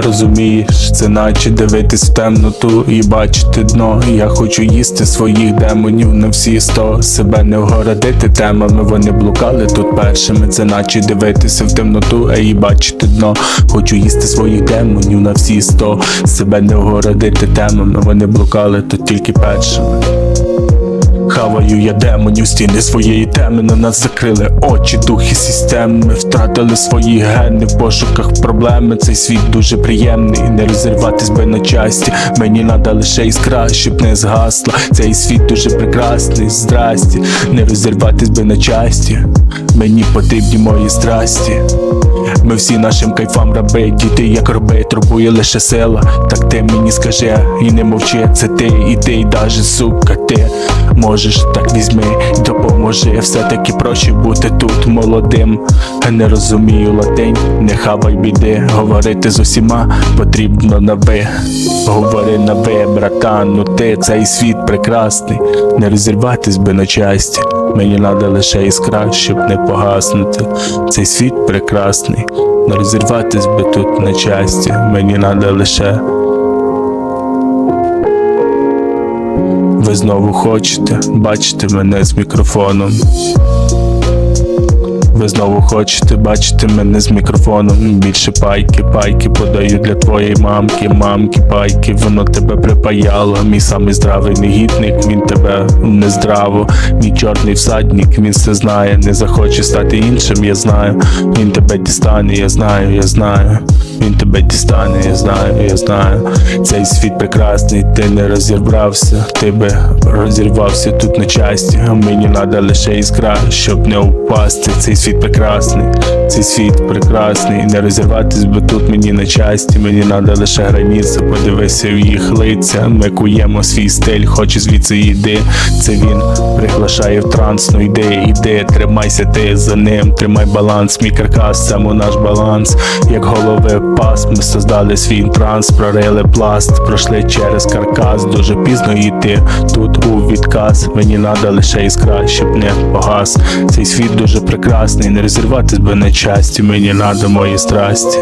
розумієш, це наче дивитись в темноту і бачити дно. Я хочу їсти своїх демонів на всі сто. Себе не вгородити темами, вони блукали тут першими. Це наче дивитися в темноту, і бачити дно. Хочу їсти своїх демонів на всі сто. Себе не вгородити темами, вони блукали тут тільки першими. Хаваю я демонів, стіни своєї теми на нас закрили очі, духи системи, втратили свої гени в пошуках проблеми. Цей світ дуже приємний, не розірватись би на часті. Мені надо лише іскра, щоб не згасла. Цей світ дуже прекрасний, здрасті, не розірватись би на часті. Мені потрібні мої страсті. Ми всі нашим кайфам раби, діти як роби, турбує лише сила. Так ти мені скажи і не мовчи, це ти, і ти, і даже сука, ти можеш так візьми, допоможи. Все-таки проще бути тут молодим. Не розумію латинь, не хавай біди. Говорити з усіма потрібно на ви. Говори на ви, братан, ну ти цей світ прекрасний. Не розірватись би на часті. Мені надо лише іскра, щоб не погаснути. Цей світ прекрасний. Не розірватись би тут на часті. Мені надо лише. Ви знову хочете бачити мене з мікрофоном. Ви знову хочете бачити мене з мікрофоном. Більше пайки, пайки подаю для твоєї мамки, мамки, пайки, воно тебе припаяло. Мій самий здравий негідник, він тебе не здраво. Мій чорний всадник, він все знає, не захоче стати іншим, я знаю. Він тебе дістане, я знаю, я знаю. Він тебе дістане, я знаю, я знаю. Цей світ прекрасний, ти не розірвався, ти би розірвався тут на часті. Мені надо лише іскра, щоб не впасти. Цей світ прекрасний, цей світ прекрасний. Не розірватись би тут мені на часті. Мені надо лише границя, подивися в їх лиця. Ми куємо свій стиль, хоче звідси йди. Це він приглашає в транс, ну йди, йди, тримайся ти за ним, тримай баланс, мій каркас, саме наш баланс, як голови пас, ми создали свій транс, прорили пласт, пройшли через каркас, дуже пізно йти тут у відказ. Мені надо лише іскра, щоб не погас. Цей світ дуже прекрасний, не розірвати би на часті, мені надо мої страсті.